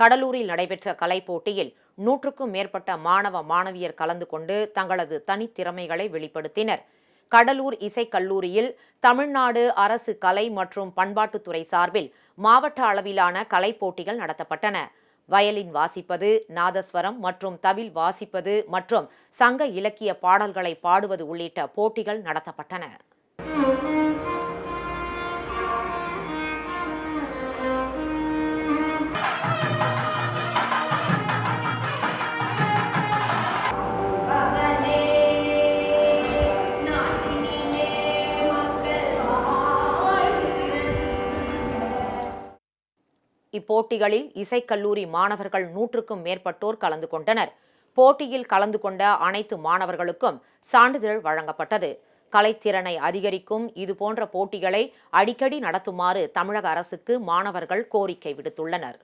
கடலூரில் நடைபெற்ற கலை போட்டியில் நூற்றுக்கும் மேற்பட்ட மாணவ மாணவியர் கலந்து கொண்டு தங்களது தனித்திறமைகளை வெளிப்படுத்தினர். கடலூர் இசைக்கல்லூரியில் தமிழ்நாடு அரசு கலை மற்றும் பண்பாட்டுத்துறை சார்பில் மாவட்ட அளவிலான கலை போட்டிகள் நடத்தப்பட்டன. வயலின் வாசிப்பது நாதஸ்வரம் மற்றும் தவில் வாசிப்பது மற்றும் சங்க இலக்கிய பாடல்களை பாடுவது உள்ளிட்ட போட்டிகள் நடத்தப்பட்டன. இப்போட்டிகளில் இசைக்கல்லூரி மாணவர்கள் நூற்றுக்கும் மேற்பட்டோர் கலந்து கொண்டனர். போட்டியில் கலந்து கொண்ட அனைத்து மாணவர்களுக்கும் சான்றிதழ் வழங்கப்பட்டது. கலைத்திறனை அதிகரிக்கும் இதுபோன்ற போட்டிகளை அடிக்கடி நடத்துமாறு தமிழக அரசுக்கு மாணவர்கள் கோரிக்கை விடுத்துள்ளனர்.